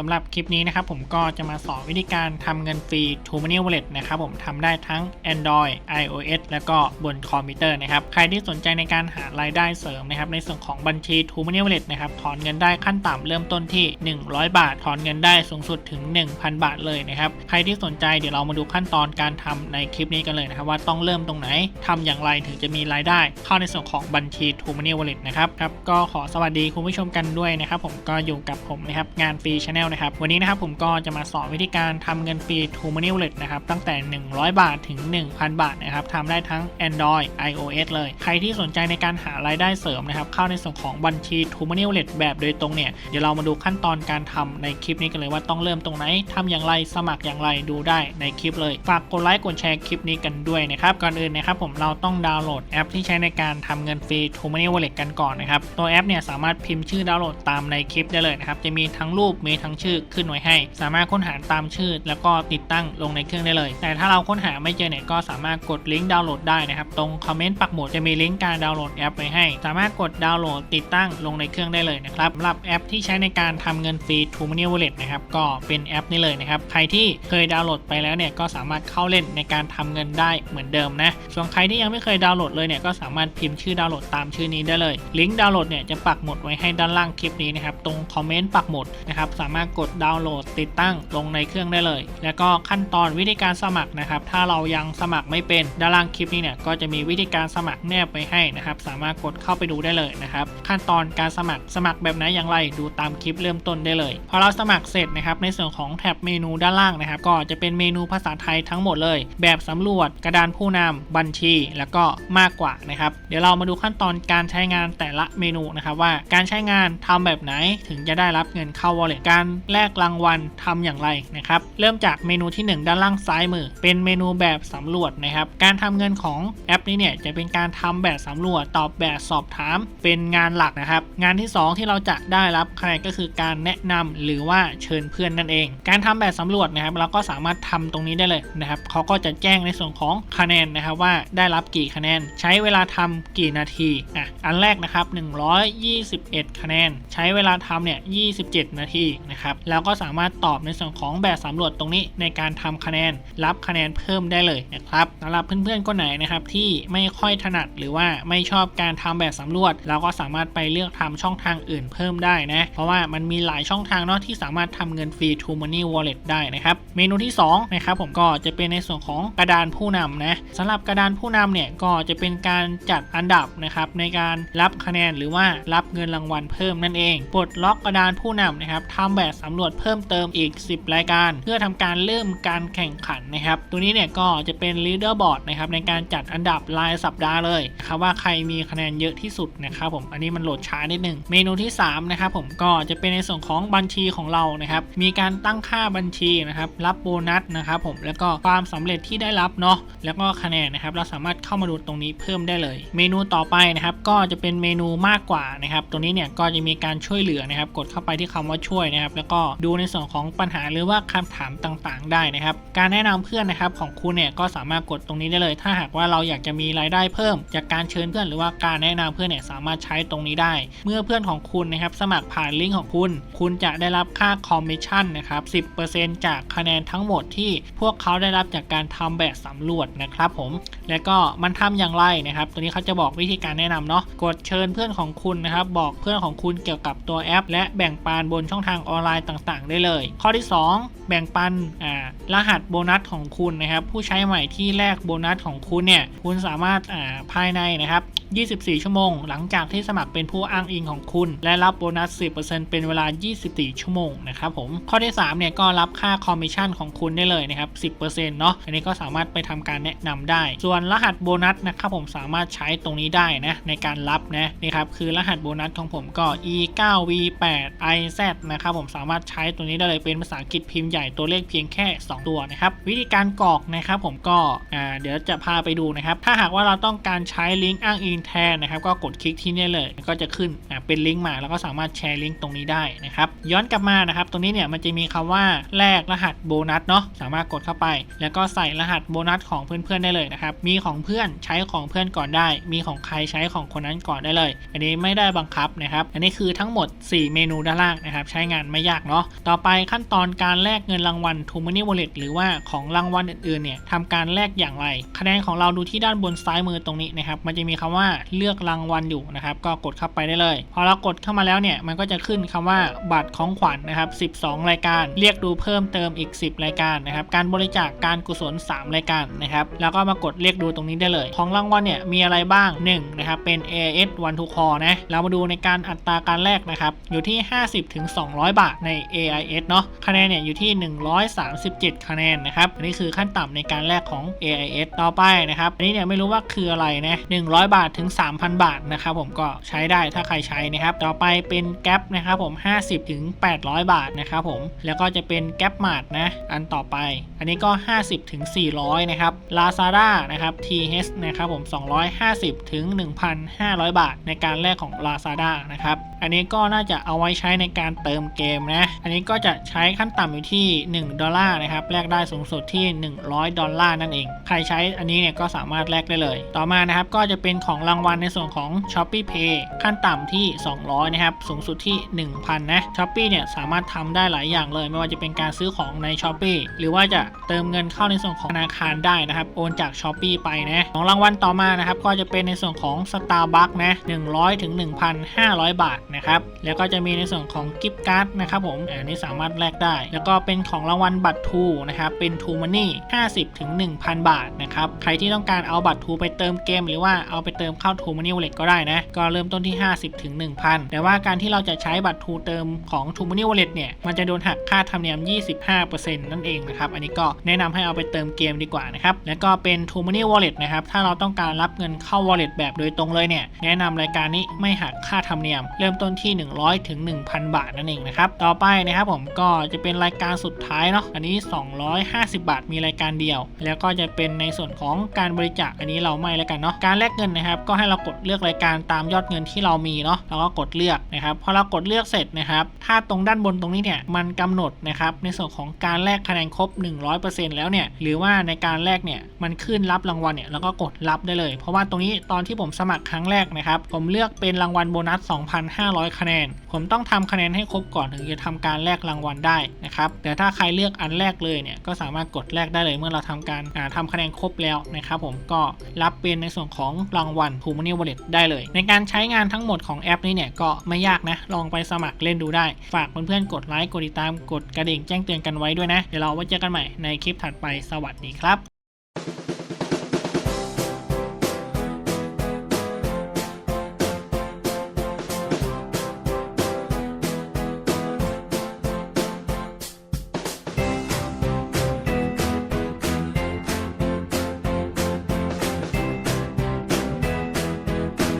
สำหรับคลิปนี้นะครับผมก็จะมาสอนวิธีการทำเงินฟรี t o Money Wallet นะครับผมทำได้ทั้ง Android iOS แล้วก็บนคอมพิวเตอร์นะครับใครที่สนใจในการหารายได้เสริมนะครับในส่วนของบัญชี t o Money Wallet นะครับถอนเงินได้ขั้นต่ำเริ่มต้นที่ 100 บาท ถอนเงินได้สูงสุดถึง 1,000 บาทเลยนะครับใครที่สนใจเดี๋ยวเรามาดูขั้นตอนการทำในคลิปนี้กันเลยนะครับว่าต้องเริ่มตรงไหนทำอย่างไรถึงจะมีรายได้ เข้าในส่วนของบัญชี t o Money Wallet นะครับครับก็ขอสวัสดีคุณผู้ชมกันด้วยนะครับผมก็อยู่กับผมนะครับงานฟรีชาแนลนะครับ วันนี้นะครับผมก็จะมาสอนวิธีการทำเงินฟรี t o Money Wallet นะครับ ตั้งแต่ 100 บาทถึง 1,000 บาทนะครับทำได้ทั้ง Android iOS เลย ใครที่สนใจในการหารายได้เสริมนะครับ เข้าในส่วนของบัญชี t o Money Wallet แบบโดยตรงเนี่ย เดี๋ยวเรามาดูขั้นตอนการทำในคลิปนี้กันเลยว่าต้องเริ่มตรงไหนทำอย่างไร สมัครอย่างไร ดูได้ในคลิปเลย ฝากกดไลค์ กดแชร์คลิปนี้กันด้วยนะครับ ก่อนอื่นนะครับผมเราต้องดาวน์โหลดแอปที่ใช้ในการทำเงินฟรี t o Money Wallet กันก่อนนะครับ ตัวแอปเนี่ยสามารถพิมพ์ชื่อดาวน์โหลดตามในคลิปได้เลยนะครับ จะมีทั้งรูป มีทั้งชื่อขึ้นไว้ให้ สามารถค้นหาตามชื่อ แล้วก็ติดตั้งลงในเครื่องได้เลย แต่ถ้าเราค้นหาไม่เจอเนี่ยก็สามารถกดลิงก์ดาวน์โหลดได้นะครับ ตรงคอมเมนต์ปักหมุดจะมีลิงก์การดาวน์โหลดแอปไว้ให้ สามารถกดดาวน์โหลดติดตั้งลงในเครื่องได้เลยนะครับสำหรับแอปที่ใช้ในการทำเงินฟรี t o Money Wallet นะครับก็เป็นแอปนี้เลยนะครับใครที่เคยดาวน์โหลดไปแล้วเนี่ยก็สามารถเข้าเล่นในการทำเงินได้เหมือนเดิมนะส่วนใครที่ยังไม่เคยดาวน์โหลดเลยเนี่ยก็สามารถพิมพ์ชื่อดาวน์โหลดตามชื่อนี้ได้เลย ลิงก์ดาวน์โหลดเนี่ยจะปักหมุดไว้ให้ด้านล่างคลิปนี้นะครับตรงคอมเมนต์ปักหมุดนะครับสามารถกดดาวน์โหลดติดตั้งลงในเครื่องได้เลย แล้วก็ขั้นตอนวิธีการสมัครนะครับ ถ้าเรายังสมัครไม่เป็นด้านล่างคลิปนี้เนี่ยก็จะมีวิธีการสมัครแนบไว้ให้นะครับ สามารถกดเข้าไปดูได้เลยนะครับ ขั้นตอนการสมัครสมัครแบบไหนอย่างไรดูตามคลิปเริ่มต้นได้เลย พอเราสมัครเสร็จนะครับในส่วนของแท็บเมนูด้านล่างนะครับ ก็จะเป็นเมนูภาษาไทยทั้งหมดเลย แบบสำรวจกระดานผู้นำบัญชี แล้วก็มากกว่านะครับ เดี๋ยวเรามาดูขั้นตอนการใช้งานแต่ละเมนูนะครับว่าการใช้งานทำแบบไหนถึงจะได้รับเงินเข้า wallet การแลกรางวัลทำอย่างไรนะครับ เริ่มจากเมนูที่ 1 ด้านล่างซ้ายมือ เป็นเมนูแบบสำรวจนะครับ การทำเงินของแอปนี้เนี่ยจะเป็นการทำแบบสำรวจตอบแบบสอบถาม เป็นงานหลักนะครับ งานที่ 2 ที่เราจะได้รับคะแนนก็คือการแนะนำหรือว่าเชิญเพื่อนนั่นเอง การทำแบบสำรวจนะครับ เราก็สามารถทำตรงนี้ได้เลยนะครับเขาก็จะแจ้งในส่วนของคะแนนนะครับว่าได้รับกี่คะแนน ใช้เวลาทำกี่นาทีอะอันแรกนะครับ121 คะแนน ใช้เวลาทำเนี่ย27 นาทีนะครับแล้วก็สามารถตอบในส่วนของแบบสำรวจตรงนี้ในการทำคะแนนรับคะแนนเพิ่มได้เลยนะครับสำหรับเพื่อนๆคนไหนนะครับที่ไม่ค่อยถนัดหรือว่าไม่ชอบการทำแบบสำรวจ เราก็สามารถไปเลือกทำช่องทางอื่นเพิ่มได้นะเพราะว่ามันมีหลายช่องทางเนาะที่สามารถทำเงินฟรี t o Money Wallet ได้นะครับเมนูที่2นะครับผมก็จะเป็นในส่วนของกระดานผู้นำนะสำหรับกระดานผู้นำเนี่ยก็จะเป็นการจัดอันดับนะครับในการรับคะแนนหรือว่ารับเงินรางวัลเพิ่มนั่นเองปลดล็อกกระดานผู้นำนะครับทำแบบสำรวจเพิ่มเติมอีก 10 รายการ เพื่อทำการเริ่มการแข่งขันนะครับ ตัวนี้เนี่ยก็จะเป็น leaderboard นะครับในการจัดอันดับรายสัปดาห์เลยครับว่าใครมีคะแนนเยอะที่สุดนะครับผมอันนี้มันโหลดช้านิดนึง เมนูที่3นะครับผมก็จะเป็นในส่วนของบัญชีของเรานะครับมีการตั้งค่าบัญชีนะครับรับโบนัสนะครับผมแล้วก็ความสำเร็จที่ได้รับเนาะแล้วก็คะแนนนะครับเราสามารถเข้ามาดูตรงนี้เพิ่มได้เลย เมนูต่อไปนะครับก็จะเป็นเมนูมากกว่านะครับตรงนี้เนี่ยก็จะมีการช่วยเหลือนะครับกดเข้าไปที่คำว่าช่วยนะครับแล้วก็ดูในส่วนของปัญหาหรือว่าคำถามต่างๆ ได้นะครับ การแนะนำเพื่อนนะครับของคุณเนี่ยก็สามารถกดตรงนี้ได้เลย ถ้าหากว่าเราอยากจะมีรายได้เพิ่ม จากการเชิญเพื่อนหรือว่าการแนะนำเพื่อนเนี่ยสามารถใช้ตรงนี้ได้ เมื่อเพื่อนของคุณนะครับสมัครผ่านลิงก์ของคุณ คุณจะได้รับค่าคอมมิชชั่นนะครับ10%จากคะแนนทั้งหมดที่พวกเขาได้รับจากการทำแบบสำรวจนะครับผม แล้วก็มันทำอย่างไรนะครับ ตัวนี้เขาจะบอกวิธีการแนะนำเนาะ กดเชิญเพื่อนของคุณนะครับ บอกเพื่อนของคุณเกี่ยวกับตัวแอป และแบ่งปันบนช่องทางออนไลน์ต่างๆ ได้เลย ข้อที่ 2 แบ่งปันอ่ารหัสโบนัสของคุณนะครับ ผู้ใช้ใหม่ที่แลกโบนัสของคุณเนี่ย คุณสามารถอ่าภายในนะครับ24 ชั่วโมง หลังจากที่สมัครเป็นผู้อ้างอิงของคุณ และรับโบนัส 10%เป็นเวลา 24 ชั่วโมงนะครับผม ข้อที่ 3 เนี่ยก็รับค่าคอมมิชชั่นของคุณได้เลยนะครับ 10%เนาะ อันนี้ก็สามารถไปทำการแนะนำได้ ส่วนรหัสโบนัสนะครับผมสามารถใช้ตรงนี้ได้นะในการรับนะนี่ครับคือรหัสโบนัสของผมก็ e 9 v 8 i z นะครับผมสามารถใช้ตัวนี้ได้เลยเป็นภาษาอังกฤษพิมพ์ใหญ่ตัวเลขเพียงแค่ 2 ตัวนะครับ วิธีการกรอกนะครับ ผมก็เดี๋ยวจะพาไปดูนะครับ ถ้าหากว่าเราต้องการใช้ลิงก์อ้างอิงแทนนะครับ ก็กดคลิกที่นี่เลยก็จะขึ้นเป็นลิงก์มาแล้วก็สามารถแชร์ลิงก์ตรงนี้ได้นะครับ ย้อนกลับมานะครับ ตรงนี้เนี่ยมันจะมีคำว่าแลกรหัสโบนัสเนาะสามารถกดเข้าไป แล้วก็ใส่รหัสโบนัสของเพื่อนๆได้เลยนะครับ มีของเพื่อนใช้ของเพื่อนก่อนได้ มีของใครใช้ของคนนั้นก่อนได้เลย อันนี้ไม่ได้บังคับนะครับ อันนี้คือทั้งหมด 4 เมนูด้านล่างนะครับ ใช้งานไม่ยากเนาะต่อไปขั้นตอนการแลกเงินรางวัล t o m o n e y Wallet หรือว่าของรางวัลอื่นๆเนี่ยทำการแลกอย่างไร คะแนนของเราดูที่ด้านบนซ้ายมือตรงนี้นะครับมันจะมีคำว่าเลือกรางวัลอยู่นะครับก็กดเข้าไปได้เลย พอเรากดเข้ามาแล้วเนี่ยมันก็จะขึ้นคำว่าบัตรของขวัญนะครับ 12 รายการ เรียกดูเพิ่มเติมอีก 10 รายการนะครับการบริจาคการกุศล 3 รายการนะครับแล้วก็มากดเรียกดูตรงนี้ได้เลย ของรางวัลเนี่ยมีอะไรบ้าง1นะครับเป็น AIS One to Call นะเรามาดูในการอัตราการแลกนะครับอยู่ที่ 50ถึง200 บาทใน AIS เนาะคะแนนเนี่ยอยู่ที่ 137 คะแนนนะครับอันนี้คือขั้นต่ำในการแลกของ AIS ต่อไปนะครับอันนี้เนี่ยไม่รู้ว่าคืออะไรนะ100 บาทถึง 3,000 บาทนะครับผมก็ใช้ได้ถ้าใครใช้นะครับต่อไปเป็นแก๊ปนะครับผม 50ถึง800 บาทนะครับผมแล้วก็จะเป็นแก๊ปมาดนะอันต่อไป อันนี้ก็ 50ถึง400นะครับ Lazada นะครับ TH นะครับผม 250ถึง1,500 บาทในการแลกของ Lazada นะครับ อันนี้ก็น่าจะเอาไว้ใช้ในการเติมเกมนะ อันนี้ก็จะใช้ขั้นต่ำอยู่ที่ 1 ดอลลาร์นะครับ แลกได้สูงสุดที่ 100 ดอลลาร์นั่นเอง ใครใช้อันนี้เนี่ยก็สามารถแลกได้เลย ต่อมานะครับก็จะเป็นของรางวัลในส่วนของ Shopee Pay ขั้นต่ำที่ 200 นะครับ สูงสุดที่ 1,000 นะ Shopee เนี่ยสามารถทำได้หลายอย่างเลย ไม่ว่าจะเป็นการซื้อของใน Shopee หรือว่าจะเติมเงินเข้าในส่วนของธนาคารได้นะครับ โอนจาก Shopee ไปนะของรางวัลต่อมานะครับก็จะเป็นในส่วนของ Starbucks นะ100ถึง1,500 บาทนะครับ แล้วก็จะมีในส่วนของกิฟต์การ์ดนะครับผมอันนี้สามารถแลกได้ แล้วก็เป็นของรางวัลบัตรทูนะครับ เป็นทูมันนี่50ถึง1,000บาทนะครับ ใครที่ต้องการเอาบัตรทูไปเติมเกม หรือว่าเอาไปเติมเข้าทูมันนี่วอลเล็ตก็ได้นะ ก็เริ่มต้นที่ 50ถึง1,000 แต่ว่าการที่เราจะใช้บัตรทูเติมของทูมันนี่วอลเล็ตเนี่ย มันจะโดนหักค่าธรรมเนียม 25%นั่นเองนะครับ อันนี้ก็แนะนำให้เอาไปเติมเกมดีกว่านะครับ แล้วก็เป็น t o m o n e y Wallet นะครับ ถ้าเราต้องการรับเงินเข้า Wallet แบบโดยตรงเลยเนี่ย แนะนำรายการนี้ไม่หักค่าธรรมเนียม เริ่มต้นที่ 100 ถึง 1,000 บาทนั่นเองนะครับ ต่อไปนะครับผมก็จะเป็นรายการสุดท้ายเนาะ อันนี้ 250 บาทมีรายการเดียว แล้วก็จะเป็นในส่วนของการบริจาค อันนี้เราไม่แล้วกันเนาะ การแลกเงินนะครับ ก็ให้เรากดเลือกรายการตามยอดเงินที่เรามีเนาะแล้วก็กดเลือกนะครับ พอเรากดเลือกเสร็จนะครับ ถ้าตรงด้านบนตรงนี้เนี่ย มันกำหนดนะครับ ในส่วนของการแลกคะแนนครบ 100%แล้วเนี่ย หรือว่าในการแลกเนี่ย มันขึ้นรับรางวัลเนี่ย แล้วก็กดรับได้เลย เพราะว่าตรงนี้ตอนที่ผมสมัครครั้งแรกนะครับ ผมเลือกเป็นรางวัลโบนัส 2,500คะแนน ผมต้องทำคะแนนให้ครบก่อนถึงจะทำการแลกรางวัลได้นะครับ แต่ถ้าใครเลือกอันแรกเลยเนี่ยก็สามารถกดแลกได้เลยเมื่อเราทำการอ่าทำคะแนนครบแล้วนะครับผมก็รับเป็นในส่วนของรางวัล t o m o n e y Wallet ได้เลย ในการใช้งานทั้งหมดของแอปนี้เนี่ยก็ไม่ยากนะ ลองไปสมัครเล่นดูได้ ฝากเพื่อนๆกดไลค์กดติดตามกดกระดิ่งแจ้งเตือนกันไว้ด้วยนะ เดี๋ยวเราไว้เจอกันใหม่ในคลิปถัดไปสวัสดีครับ